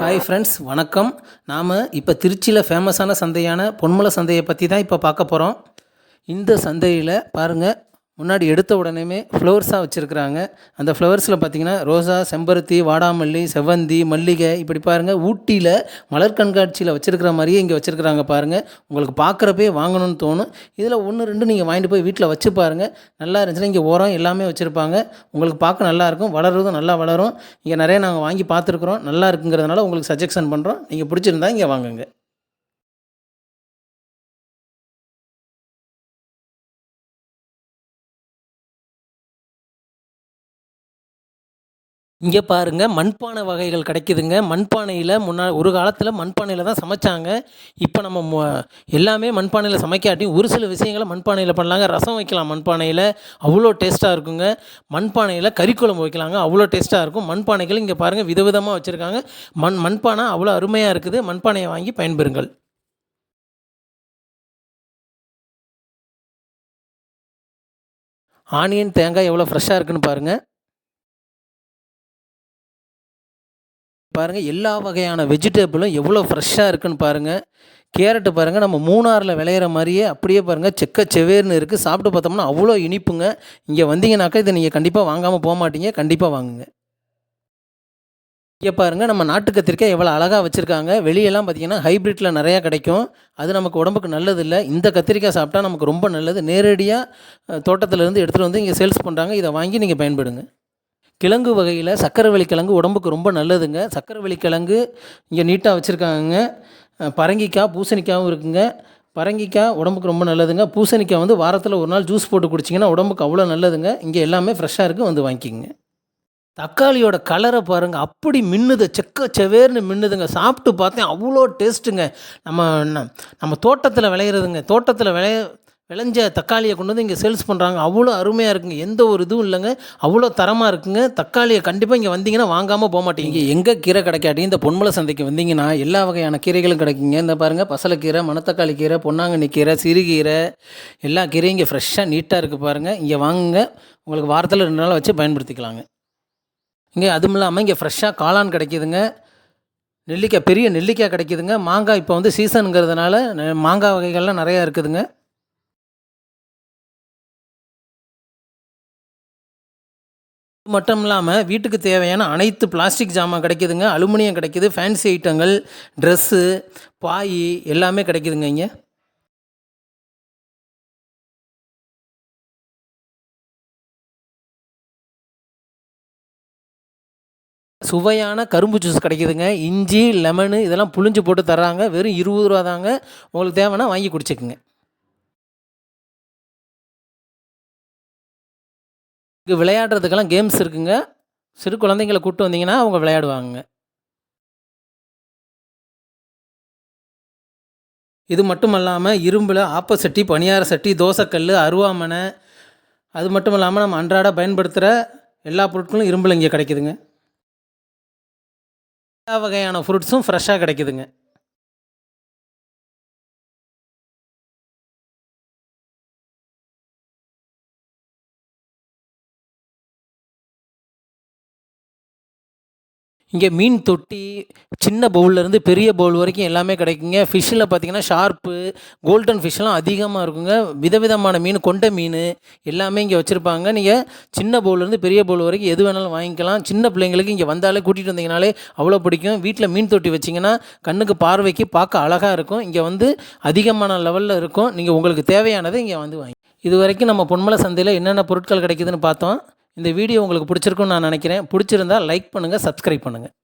Hi friends வணக்கம். நாம் இப்போ திருச்சியில் ஃபேமஸான சந்தையான பொன்மலை சந்தையை பற்றி தான் இப்போ பார்க்க போகிறோம் இந்த சந்தையில் பாருங்கள் முன்னாடி எடுத்த உடனேமே ஃப்ளவர்ஸாக வச்சுருக்குறாங்க. அந்த ஃப்ளவர்ஸில் பார்த்தீங்கன்னா ரோசா செம்பருத்தி வாடாமல்லி செவ்வந்தி மல்லிகை இப்படி பாருங்கள் ஊட்டியில் மலர் கண்காட்சியில் வச்சுருக்கிற மாதிரியே இங்கே வச்சுருக்குறாங்க பாருங்கள் உங்களுக்கு பார்க்குறப்பே வாங்கணும்னு தோணும். இதில் ஒன்று ரெண்டு நீங்கள் வாங்கிட்டு போய் வீட்டில் வச்சு பாருங்கள் நல்லா இருந்துச்சுன்னா இங்கே உரம் எல்லாமே வச்சுருப்பாங்க. உங்களுக்கு பார்க்க நல்லாயிருக்கும் வளர்றதும் நல்லா வளரும். இங்கே நிறைய நாங்கள் வாங்கி பார்த்துருக்குறோம். நல்லா இருக்குங்கிறதுனால உங்களுக்கு சஜெக்ஷன் பண்ணுறோம் நீங்கள் பிடிச்சிருந்தா இங்கே வாங்குங்க. இங்கே பாருங்கள் மண்பானை வகைகள் கிடைக்குதுங்க. மண்பானையில் முன்னா ஒரு காலத்தில் மண்பானையில் தான் சமைச்சாங்க. இப்போ நம்ம எல்லாமே மண்பானையில் சமைக்காட்டி ஒரு சில விஷயங்களை மண்பானையில் பண்ணலாங்க. ரசம் வைக்கலாம் மண்பானையில் அவ்வளோ டேஸ்ட்டாக இருக்குங்க. மண்பானையில் கறிக்குழம்பு வைக்கலாங்க. அவ்வளோ டேஸ்ட்டாக இருக்கும். மண்பானைகள் இங்கே பாருங்கள் விதவிதமாக வச்சுருக்காங்க. மண் மண்பானை அவ்வளோ அருமையாக இருக்குது. மண்பானையை வாங்கி பயன்பெறுங்கள். ஆனியன் தேங்காய் எவ்வளோ ஃப்ரெஷ்ஷாக இருக்குன்னு பாருங்கள் பாருங்கள் எல்லா வகையான வெஜிடபிளும் எவ்வளோ ஃப்ரெஷ்ஷாக இருக்குன்னு பாருங்கள் கேரட்டு பாருங்கள் நம்ம மூணாறில் விளையிற மாதிரியே அப்படியே பாருங்கள் செக்க செவேர்னு இருக்குது சாப்பிட்டு பார்த்தோம்னா அவ்வளோ இனிப்புங்க. இங்கே வந்தீங்கன்னாக்கா இதை நீங்கள் கண்டிப்பாக வாங்காமல் போக மாட்டீங்க. கண்டிப்பாக வாங்குங்க. இங்கே பாருங்கள் நம்ம நாட்டு கத்திரிக்காய் எவ்வளோ அழகாக வச்சுருக்காங்க. வெளியெல்லாம் பார்த்தீங்கன்னா ஹைப்ரிட்டில் நிறையா கிடைக்கும். அது நமக்கு உடம்புக்கு நல்லது இல்லை இந்த கத்திரிக்காய் சாப்பிட்டா நமக்கு ரொம்ப நல்லது. நேரடியாக தோட்டத்திலேருந்து எடுத்துகிட்டு வந்து இங்கே சேல்ஸ் பண்ணுறாங்க இதை வாங்கி நீங்கள் பயன்படுங்க. கிழங்கு வகையில் சக்கரவள்ளி கிழங்கு உடம்புக்கு ரொம்ப நல்லதுங்க. சக்கரவள்ளி கிழங்கு இங்கே நீட்டாக வச்சுருக்காங்க பரங்கிக்காய் பூசணிக்காயும் இருக்குங்க. பரங்கிக்காய் உடம்புக்கு ரொம்ப நல்லதுங்க. பூசணிக்காய் வந்து வாரத்தில் ஒரு நாள் ஜூஸ் போட்டு குடிச்சிங்கன்னா உடம்புக்கு அவ்வளோ நல்லதுங்க. இங்கே எல்லாமே ஃப்ரெஷ்ஷாக இருக்குது வந்து வாங்கிக்கிங்க. தக்காளியோட கலரை பாருங்கள் அப்படி மின்னுது. செக்க செவேர்னு மின்னுதுங்க. சாப்பிட்டு பார்த்தேன் அவ்வளோ டேஸ்ட்டுங்க. நம்ம நம்ம தோட்டத்தில் விளையிறதுங்க. தோட்டத்தில் விளைய விளைஞ்ச தக்காளியை கொண்டு வந்து இங்கே சேல்ஸ் பண்ணுறாங்க அவ்வளோ அருமையாக இருக்குங்க. எந்த ஒரு இதுவும் இல்லைங்க. அவ்வளோ தரமாக இருக்குங்க. தக்காளியை கண்டிப்பாக இங்கே வந்தீங்கன்னா வாங்காமல் போக மாட்டீங்க. இங்கே எங்கே கீரை கிடைக்காட்டி இந்த பொன்மலை சந்தைக்கு வந்தீங்கன்னா எல்லா வகையான கீரைகளும் கிடைக்குங்க. இந்த பாருங்கள் பசலைக்கீரை மணத்தக்காளி கீரை பொன்னாங்கண்ணி கீரை சிறுகீரை எல்லா கீரையும் இங்கே ஃப்ரெஷ்ஷாக நீட்டாக இருக்குது பாருங்கள் இங்கே வாங்குங்க. உங்களுக்கு வாரத்தில் ரெண்டு நாள் வச்சு பயன்படுத்திக்கலாங்க. இங்கே அதுவும் இல்லாமல் இங்கே ஃப்ரெஷ்ஷாக காளான் கிடைக்கிதுங்க. நெல்லிக்காய் பெரிய நெல்லிக்காய் கிடைக்கிதுங்க. மாங்காய் இப்போ வந்து சீசனுங்கிறதுனால மாங்காய் வகைகள்லாம் நிறையா இருக்குதுங்க. இது மட்டும் இல்லாமல் வீட்டுக்கு தேவையான அனைத்து பிளாஸ்டிக் ஜாமான் கிடைக்குதுங்க. அலுமினியம் கிடைக்குது ஃபேன்சி ஐட்டங்கள் ட்ரெஸ்ஸு பாய் எல்லாமே கிடைக்குதுங்க இங்கே. சுவையான கரும்பு ஜூஸ் கிடைக்குதுங்க. இஞ்சி லெமனு இதெல்லாம் புழிஞ்சு போட்டு தர்றாங்க. வெறும் இருபது ரூபா தாங்க. உங்களுக்கு தேவைன்னா வாங்கி குடிச்சுக்குங்க. இங்கே விளையாடுறதுக்கெல்லாம் கேம்ஸ் இருக்குங்க. சிறு குழந்தைங்களை கூப்பிட்டு வந்தீங்கன்னா அவங்க விளையாடுவாங்க. இது மட்டும் இல்லாமல் இரும்பில் ஆப்ப சட்டி பணியார சட்டி தோசைக்கல் அருவாமனை. அது மட்டும் இல்லாமல் நம்ம அன்றாட பயன்படுத்துகிற எல்லா பொருட்களும் இரும்பில் இங்கே கிடைக்குதுங்க. எல்லா வகையான ஃப்ரூட்ஸும் ஃப்ரெஷ்ஷாக கிடைக்குதுங்க. இங்கே மீன் தொட்டி சின்ன பவுல்லேருந்து பெரிய பவுல் வரைக்கும் எல்லாமே கிடைக்குங்க. ஃபிஷ்ஷில் பார்த்தீங்கன்னா ஷார்ப்பு கோல்டன் ஃபிஷ்லாம் அதிகமாக இருக்குங்க. விதவிதமான மீன் கொண்ட மீன் எல்லாமே இங்கே வச்சுருப்பாங்க. நீங்கள் சின்ன பவுல்லேருந்து பெரிய பவுல் வரைக்கும் எது வேணாலும் வாங்கிக்கலாம். சின்ன பிள்ளைங்களுக்கு இங்கே வந்தாலே கூட்டிகிட்டு வந்தீங்கனாலே அவ்வளோ பிடிக்கும். வீட்டில் மீன் தொட்டி வச்சிங்கன்னா கண்ணுக்கு பார்வைக்கு பார்க்க அழகாக இருக்கும். இங்கே வந்து அதிகமான லெவலில் இருக்கும். நீங்கள் உங்களுக்கு தேவையானதை இங்கே வந்து வாங்கி இது வரைக்கும் நம்ம பொன்மலை சந்தையில் என்னென்ன பொருட்கள் கிடைக்குதுன்னு பார்த்தோம். இந்த வீடியோ உங்களுக்கு பிடிச்சிருக்குன்னு நான் நினைக்கிறேன். பிடிச்சிருந்தா லைக் பண்ணுங்கள் சப்ஸ்கிரைப் பண்ணுங்கள்